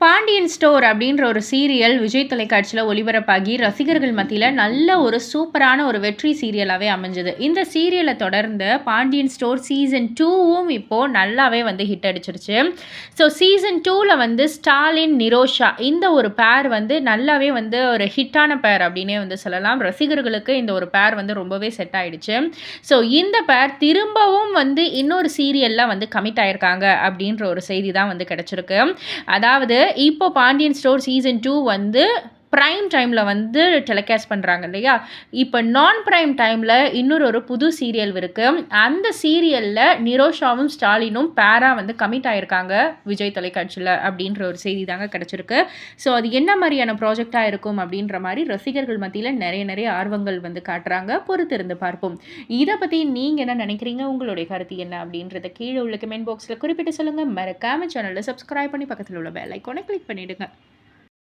Pandian store அப்படின்ற ஒரு serial Vijay தொலைக்காட்சியில் ஒளிபரப்பாகி ரசிகர்கள் மத்தியில் நல்ல ஒரு சூப்பரான ஒரு வெற்றி சீரியலாகவே அமைஞ்சது. இந்த சீரியலை தொடர்ந்து பாண்டியன் ஸ்டோர் சீசன் டூவும் இப்போது நல்லாவே வந்து ஹிட் அடிச்சிருச்சு. ஸோ சீசன் டூவில் வந்து ஸ்டாலின் நிரோஷா இந்த ஒரு பேர் வந்து நல்லாவே வந்து ஒரு ஹிட்டான பேர் அப்படின்னே வந்து சொல்லலாம். ரசிகர்களுக்கு இந்த ஒரு பேர் வந்து ரொம்பவே செட் ஆகிடுச்சு ஸோ இந்த பேர் திரும்பவும் வந்து இன்னொரு சீரியலில் வந்து கமிட் ஆயிருக்காங்க அப்படின்ற ஒரு செய்தி தான் வந்து கிடச்சிருக்கு. அதாவது இப்போ பாண்டியன் ஸ்டோர் சீசன் டூ வந்து ப்ரைம் டைமில் வந்து டெலிகாஸ்ட் பண்ணுறாங்க இல்லையா? இப்போ நான் ப்ரைம் டைமில் இன்னொரு ஒரு புது சீரியல் இருக்குது அந்த சீரியலில் நிரோஷாவும் ஸ்டாலினும் பேராக வந்து கமிட் ஆகியிருக்காங்க விஜய் தொலைக்காட்சியில் அப்படின்ற ஒரு செய்தி தாங்க கிடச்சிருக்கு. ஸோ அது என்ன மாதிரியான ப்ராஜெக்டாக இருக்கும் அப்படின்ற மாதிரி ரசிகர்கள் மத்தியில் நிறைய நிறைய ஆர்வங்கள் வந்து காட்டுறாங்க. பொறுத்திருந்து பார்ப்போம். இதை பற்றி நீங்கள் என்ன நினைக்கிறீங்க? உங்களுடைய கருத்து என்ன அப்படின்றத கீழே உள்ள கமெண்ட் பாக்ஸில் குறிப்பிட்டு சொல்லுங்கள் மறக்காமல் சேனலில் சப்ஸ்கிரைப் பண்ணி பக்கத்தில் உள்ள பெல் ஐக்கோனை கிளிக் பண்ணிவிடுங்க